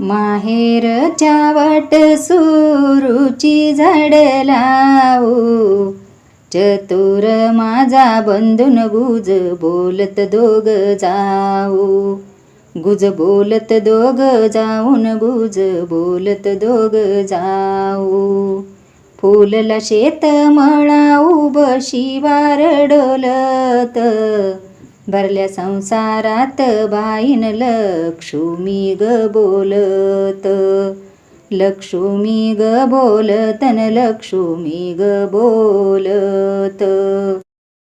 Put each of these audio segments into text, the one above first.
माहेरच्या वाट सुरुची झाड लावू. चतुर माझा बंधून गुज बोलत दोग जाऊ. गुज बोलत दोग जाऊन गुज बोलत दोग जाऊ. फुलला शेत मळाऊ बशिवार डोलत. भरल्या संसारात बाईन लक्ष्मी ग बोलत. लक्ष्मी ग बोलतन लक्ष्मी ग बोलत.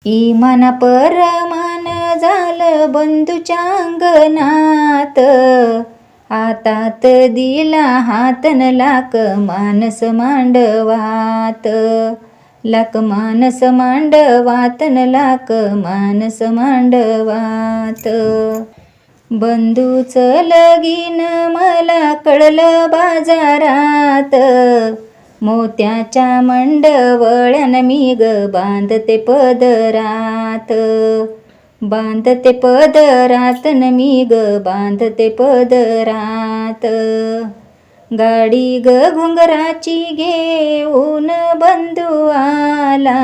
इमान परमान झालं बंधूच्या अंगणात. हातात दिला हातन लाक मानस मांडवात. लाक मानस मांडवातन लाक मानस मांडवात. बंधूच लगीन मला कळलं बाजारात. मोत्याच्या मंडवळ्यान मी ग बांधते पदरात. बांधते पदरात न मी ग बांधते पदरात. गाडी ग घुंगराची घेऊन बंधू आला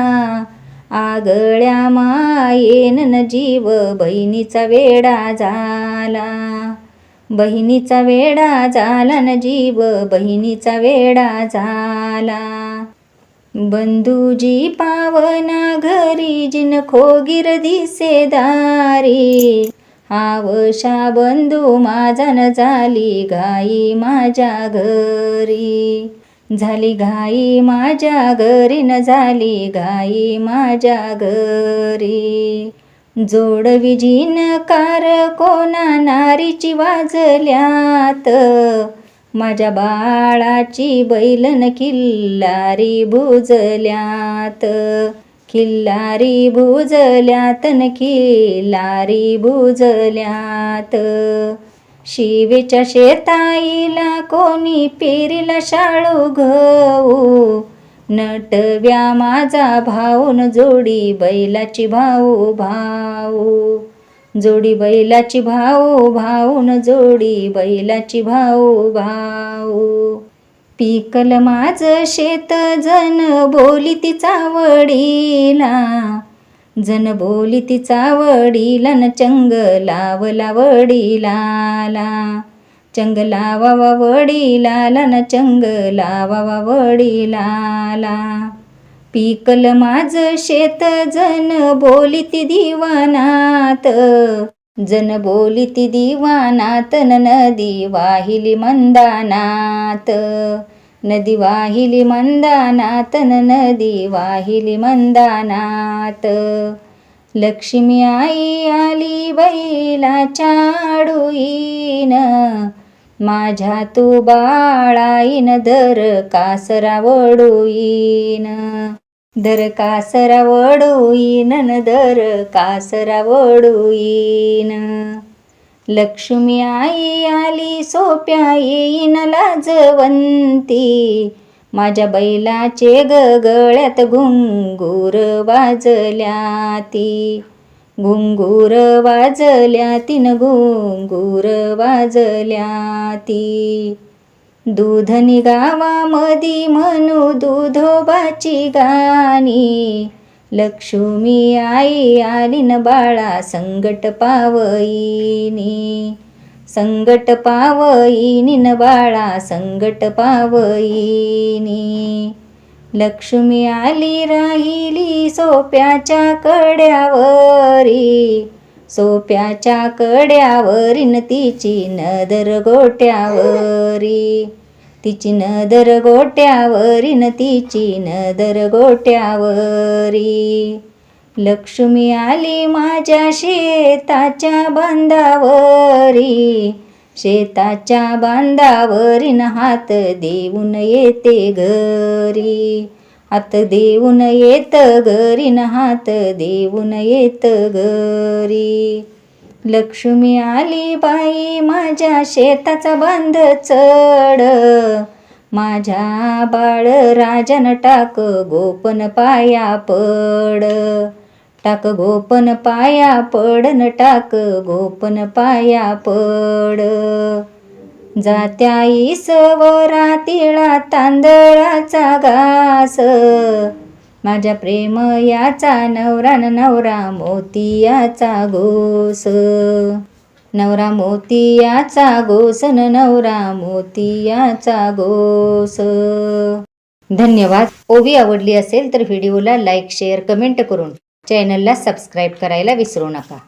आगळ्या मायेन न जीव बहिणीचा वेडा झाला बहिणीचा वेडा झाला न जीव बहिणीचा वेडा झाला बंधूजी पावना घरी जिन खोगीर दिसे दारी आवशा बंधू माझन झाली गाई माझ्या घरी. झाली गाई माझ्या घरी न झाली गाई माझ्या घरी. जोडवी जिनकार कोणा नारीची वाजल्यात. माझ्या बाळाची बैलन किल्लारी बुजल्यात. किल्लारी भुजल्यात न किल्लारी भुजल्यात. शिवेच्या शेताईला कोणी पेरीला शाळू घऊ? नटव्या माझा भाऊन जोडी बैलाची भाऊ भाऊ. जोडी बैलाची भाऊ भाऊन जोडी बैलाची भाऊ भाऊ. पिकल माझ शेत जन बोली तिचा वडीला. जन बोली तिचा वडीला न चंग लावला वडिलाला. चंग लावावा वडिलाला न चंग लावावा वडिलाला. पिकल माझ शेत जन बोली ती दिवानात. जन बोली दिवानात नदी वाहिली मंदानात नदी वाहिली मंदानात नदी वाहिली मंदानात लक्ष्मी आई आली बैला चाडूईन. माझ्या तू बाळाईन दर कासरा वडूईन दर कासरा वडूईन न दर कासरा वडूईन लक्ष्मी आई आली सोप्या येईन लाजवंती माझ्या बैलाचे गगळ्यात घुंगूर वाजल्या ती घुंगूर वाजल्या तीन घुंगूर वाजल्या ती दूध निगावामधी म्हणू दूधोबाची गाणी. लक्ष्मी आई आलीन बाळा संगट पावईनी. संगट पावईनी न बाळा संगट पावईनी. लक्ष्मी आली राहिली सोप्याच्या कड्यावरी. सोप्याच्या कड्यावरीन तिची नदर गोट्यावरी. तिची नदर न तिची नदर गोट्यावरी. लक्ष्मी आली माझ्या शेताच्या बांधावरी. शेताच्या बांधावरीन हात देऊन येते घरी. हात देऊन येत घरी न हात देऊन येत घरी. लक्ष्मी आली बाई माझ्या शेताचा बांध चढ. माझ्या बाळ राजन टाक गोपन पाया पड. टाक गोपन पाया पडन टाक गोपन पाया पड. जात्या ईसवरा तिळा तांदळाचा घास. माझ्या प्रेम याचा नवरा न नवरा मोतियाचा गोस. नवरा मोतियाचा गोस न नवरा मोतियाचा गोस. धन्यवाद. ओवी आवडली असेल तर व्हिडिओला लाईक शेअर कमेंट करून चॅनलला सबस्क्राईब करायला विसरू नका.